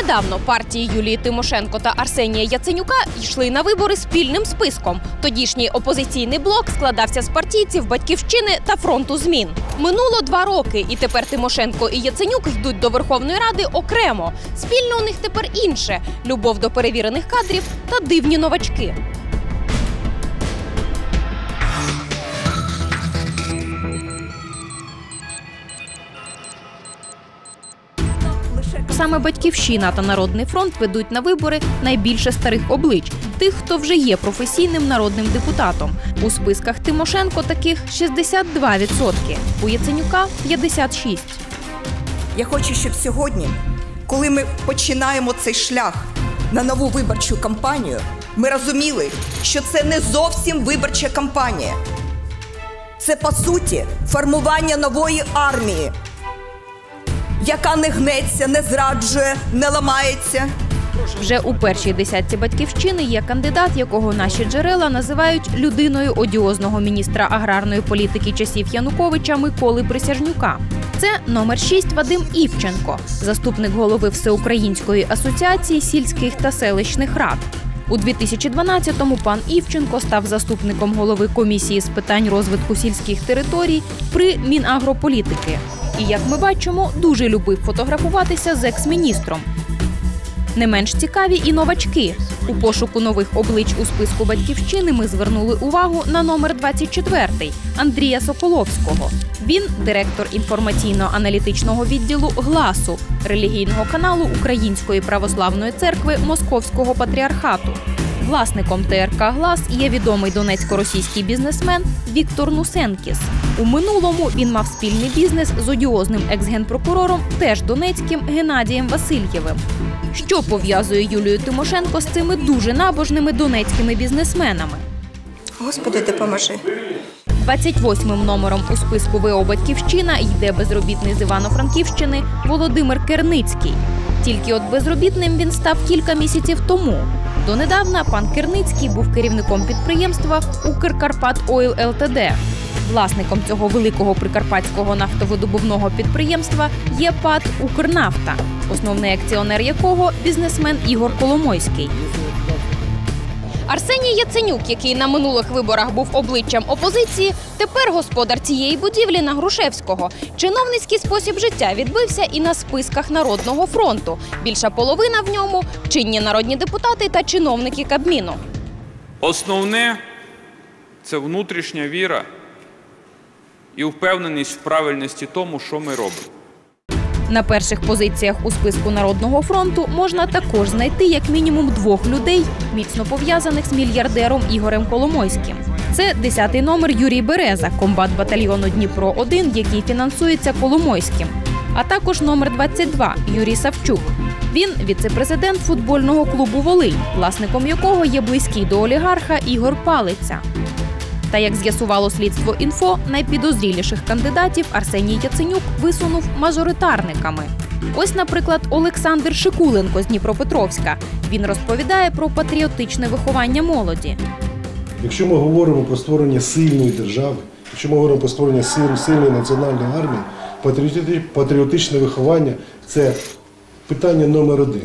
недавно партії Юлії Тимошенко та Арсенія Яценюка йшли на вибори спільним списком. Тодішній опозиційний блок складався з партійців батьківщини та фронту змін. Минуло два роки, і тепер Тимошенко і Яценюк йдуть до Верховної Ради окремо. Спільно у них тепер інше любов до перевірених кадрів та дивні новачки. Саме батьківщина та народний фронт ведуть на вибори найбільше старих облич тих, хто вже є професійним народним депутатом. У списках Тимошенко таких 62%, у Яценюка 56%. Я хочу, щоб сьогодні, коли ми починаємо цей шлях на нову виборчу кампанію, ми розуміли, що це не зовсім виборча кампанія. Це по суті формування нової армії, яка не гнеться, не зраджує, не ламається. Вже у першій десятці батьківщини є кандидат, якого наші джерела називають людиною одіозного міністра аграрної політики часів Януковича Миколи Присяжнюка. Це номер 6 Вадим Івченко, заступник голови Всеукраїнської асоціації сільських та селищних рад. У 2012-му пан Івченко став заступником голови комісії з питань розвитку сільських територій при Мінагрополітики. І як ми бачимо, дуже любив фотографуватися з екс-міністром. Не менш цікаві і новачки. У пошуку нових облич у списку батьківщини ми звернули увагу на номер 24 Андрія Соколовського. Він директор інформаційно-аналітичного відділу Гласу релігійного каналу Української православної церкви Московського патріархату. Власником ТРК Глас є відомий донецько-російський бізнесмен Віктор Нусенкіс. У минулому він мав спільний бізнес з одіозним екс-генпрокурором, теж донецьким Геннадієм Васильєвим. Що пов'язує Юлію Тимошенко з цими дуже набожними донецькими бізнесменами? Господи, допоможи. 28-м номером у списку ВО Батьківщина йде безробітний з Івано-Франківщини Володимир Керницький. Тільки от безробітним він став кілька місяців тому. Донедавна пан Керницький був керівником підприємства Укркарпат Ойл ЛТД. Власником цього великого прикарпатського нафтовидобувного підприємства є ПАД Укрнафта, основний акціонер якого бізнесмен Ігор Коломойський. Арсеній Яценюк, який на минулих виборах був обличчям опозиції, тепер господар цієї будівлі на Грушевського. Чиновницький спосіб життя відбився і на списках Народного фронту. Більша половина в ньому чинні народні депутати та чиновники Кабміну. Основне це внутрішня віра і впевненість в правильності тому, що ми робимо. На перших позиціях у списку Народного фронту можна також знайти як мінімум двох людей, міцно пов'язаних з мільярдером Ігорем Коломойським. Це 10-й номер Юрій Береза, комбат батальйону Дніпро 1 який фінансується Коломойським. А також номер 22 Юрій Савчук. Він віце-президент футбольного клубу Волинь, власником якого є близький до олігарха Ігор Палиця. Та як з'ясувало слідство інфо, найпідозріліших кандидатів Арсеній Яценюк висунув мажоритарниками. Ось, наприклад, Олександр Шикуленко з Дніпропетровська. Він розповідає про патріотичне виховання молоді. Якщо ми говоримо про створення сильної держави, якщо ми говоримо про створення сил- сильної національної армії, патріотичне виховання це питання номер один.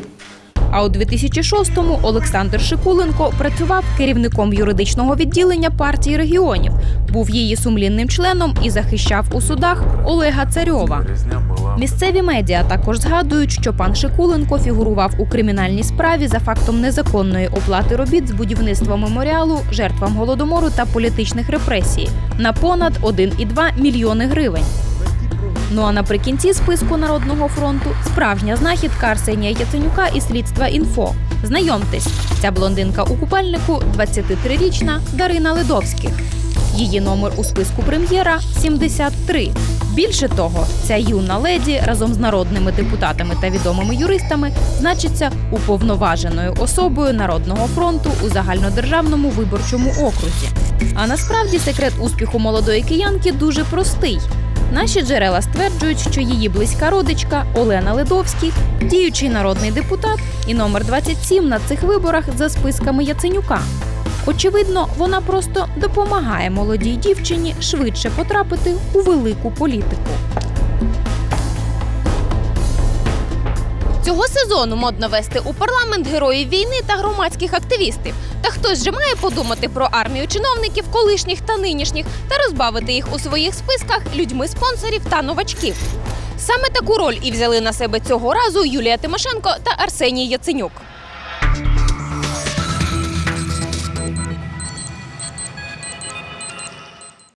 А у 2006-му Олександр Шикуленко працював керівником юридичного відділення партії регіонів, був її сумлінним членом і захищав у судах Олега Царьова. Місцеві медіа також згадують, що пан Шикуленко фігурував у кримінальній справі за фактом незаконної оплати робіт з будівництва меморіалу жертвам голодомору та політичних репресій на понад 1,2 мільйони гривень. Ну а наприкінці списку Народного фронту справжня знахідка Арсенія Яценюка і слідства інфо. Знайомтесь, ця блондинка у купальнику 23-річна Дарина Ледовських. Її номер у списку прем'єра 73. Більше того, ця юна леді разом з народними депутатами та відомими юристами значиться уповноваженою особою Народного фронту у загальнодержавному виборчому окрузі. А насправді секрет успіху молодої киянки дуже простий. Наші джерела стверджують, що її близька родичка Олена Ледовський, діючий народний депутат і номер 27 на цих виборах за списками Яценюка. Очевидно, вона просто допомагає молодій дівчині швидше потрапити у велику політику. Цього сезону модно вести у парламент героїв війни та громадських активістів. Та хтось же має подумати про армію чиновників, колишніх та нинішніх, та розбавити їх у своїх списках людьми спонсорів та новачків. Саме таку роль і взяли на себе цього разу Юлія Тимошенко та Арсеній Яценюк.